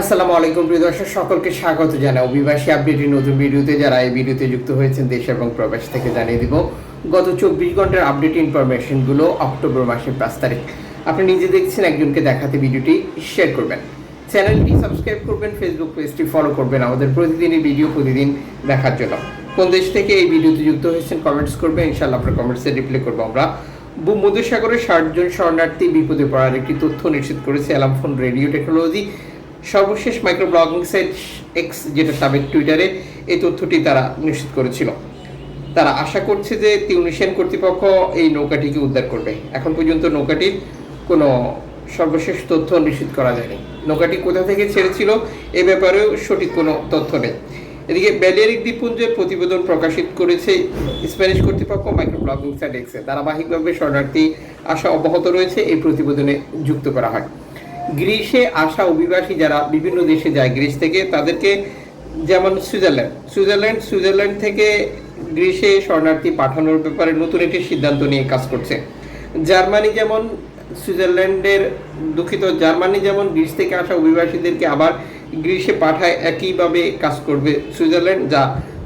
আসসালামু আলাইকুম, প্রিয় দর্শক, সকলকে স্বাগত জানাই। অভিবাসী আপডেটের নতুন ভিডিওতে যারা এই ভিডিওতে যুক্ত হয়েছেন, দেশ এবং প্রবাস থেকে জানিয়ে দিব, গত চব্বিশ ঘণ্টার আপডেট ইনফরমেশনগুলো অক্টোবর মাসের পাঁচ তারিখ। আপনি নিজে দেখছেন, একজনকে দেখাতে ভিডিওটি শেয়ার করবেন। চ্যানেলটি সাবস্ক্রাইব করবেন ফেসবুক পেজটি ফলো করবেন, আমাদের প্রতিদিনই ভিডিও প্রতিদিন দেখার জন্য। কোন দেশ থেকে এই ভিডিওতে যুক্ত হয়েছেন কমেন্টস করবেন, ইনশাআল্লাহ আপনার কমেন্টসে রিপ্লাই করব আমরা। ভূমধ্যসাগরে ষাট জন শরণার্থী বিপদে পড়ার একটি তথ্য নিশ্চিত করেছে অ্যালামফোন রেডিও টেকনোলজি সর্বশেষ মাইক্রো ব্লগিং সাইট এক্স যেটা সাবেক টুইটারে এই তথ্যটি তারা নিশ্চিত করেছিল। তারা আশা করছে যে তিউনিশিয়ান কর্তৃপক্ষ এই নৌকাটিকে উদ্ধার করবে। এখন পর্যন্ত নৌকাটির কোনো সর্বশেষ তথ্য নিশ্চিত করা যায়নি। নৌকাটি কোথা থেকে ছেড়েছিল এ ব্যাপারেও সঠিক কোনো তথ্য নেই। এদিকে ব্যালিয়ারিক দ্বীপপুঞ্জের প্রতিবেদন প্রকাশিত করেছে স্প্যানিশ কর্তৃপক্ষ মাইক্রো ব্লগিং সাইট এক্সে ধারাবাহিকভাবে শরণার্থী আশা অব্যাহত রয়েছে, এই প্রতিবেদনে যুক্ত করা হয়। গ্রিসে আসা অভিবাসী যারা বিভিন্ন দেশে যায় গ্রিস থেকে তাদেরকে যেমন সুইজারল্যান্ড সুইজারল্যান্ড সুইজারল্যান্ড থেকে গ্রিসে শরণার্থী পাঠানোর ব্যাপারে নতুন একটি সিদ্ধান্ত নিয়ে কাজ করছে। জার্মানি যেমন সুইজারল্যান্ডের দুঃখিত, জার্মানি যেমন গ্রিস থেকে আসা অভিবাসীদেরকে আবার গ্রিসে পাঠায়, একইভাবে কাজ করবে সুইজারল্যান্ড, যা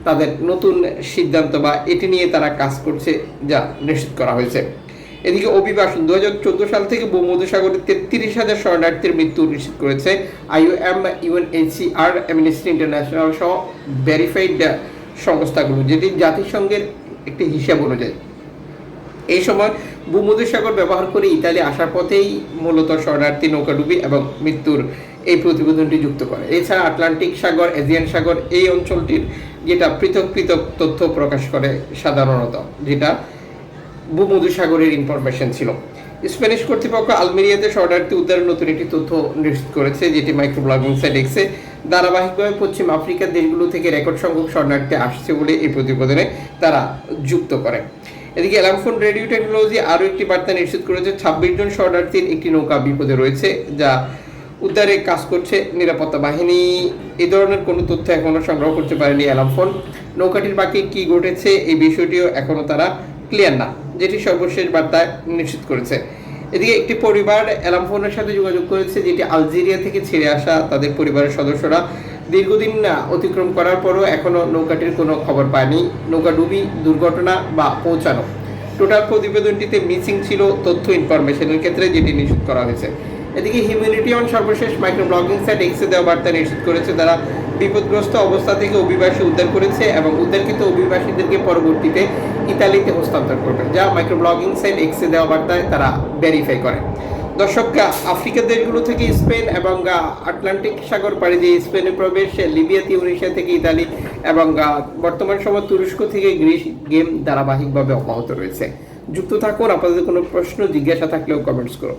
তাদের নতুন সিদ্ধান্ত বা এটি নিয়ে তারা কাজ করছে, যা নিশ্চিত করা হয়েছে। এদিকে অভিবাসন দু হাজার চোদ্দ সাল থেকে ভূমধ্যসাগরে তেত্রিশ হাজার শরণার্থীর মৃত্যু নিশ্চিত করেছে আইওএম, ইউএনএইচসিআর, অ্যামনেস্টি ইন্টারন্যাশনাল সহ ভেরিফাইড সংস্থাগুলো, যেটি জাতিসংঘের একটি হিসাব অনুযায়ী। এই সময় ভূমধ্যসাগর ব্যবহার করে ইতালি আসার পথেই মূলত শরণার্থী নৌকাডুবি এবং মৃত্যুর এই প্রতিবেদনটি যুক্ত করে। এছাড়া আটলান্টিক সাগর এজিয়ান সাগর এই অঞ্চলটির যেটা পৃথক পৃথক তথ্য প্রকাশ করে সাধারণত, যেটা ভূমধ্যসাগরের ইনফরমেশন ছিল। স্প্যানিশ কর্তৃপক্ষ আলমেরিয়াতে শরণার্থী উদ্ধারের নতুন একটি তথ্য নিশ্চিত করেছে, যেটি মাইক্রো ব্লগিং সাইট এক্সে ধারাবাহিকভাবে পশ্চিম আফ্রিকার দেশগুলো থেকে রেকর্ড সংখ্যক শরণার্থী আসছে বলে এই প্রতিবেদনে তারা যুক্ত করে। এদিকে অ্যালামফোন রেডিও টেকনোলজি আরও একটি বার্তা নিশ্চিত করেছে, ছাব্বিশ জন শরণার্থীর একটি নৌকা বিপদে রয়েছে, যা উদ্ধারে কাজ করছে নিরাপত্তা বাহিনী। এ ধরনের কোনো তথ্য এখনও সংগ্রহ করতে পারেনি অ্যালামফোন নৌকাটির বাকি কি ঘটেছে এই বিষয়টিও এখনও তারা ক্লিয়ার না। যেটি সর্বশেষ বার্তায় নিশ্চিত করেছে। এদিকে একটি পরিবার অ্যালামফোনের সাথে যোগাযোগ করেছে, যেটি আলজেরিয়া থেকে ছেড়ে আসা তাদের পরিবারের সদস্যরা দীর্ঘদিন না অতিক্রম করার পরও এখনও নৌকাটির কোনো খবর পায়নি। নৌকা ডুবি, দুর্ঘটনা বা পৌঁছানো। টোটাল প্রতিবেদনটিতে মিসিং ছিল তথ্য ইনফরমেশনের ক্ষেত্রে, যেটি নিশ্চিত করা হয়েছে। এদিকে হিউম্যানিটি অন সর্বশেষ মাইক্রো ব্লগিং সাইট এক্সে দেওয়া বার্তা নিশ্চিত করেছে তারা বিপদগ্রস্ত অবস্থা থেকে অভিবাসী উদ্ধার করেছে এবং উদ্ধারকৃত অভিবাসীদেরকে পরবর্তীতে ইতালিতে হস্তান্তর করবে, যা মাইক্রো ব্লগিং সাইট এক্সে দেওয়া বার্তায় তারা ভেরিফাই করে। দর্শক আফ্রিকার দেশগুলো থেকে স্পেন এবং আটলান্টিক সাগর পাড়ি দিয়ে স্পেনে প্রবেশ, লিবিয়া, তিউনিশিয়া থেকে ইতালি এবং বর্তমান সময় তুরস্ক থেকে গ্রিস গেম ধারাবাহিকভাবে অব্যাহত রয়েছে। যুক্ত থাকুন, আপনাদের কোনো প্রশ্ন, জিজ্ঞাসা থাকলেও কমেন্টস করুন।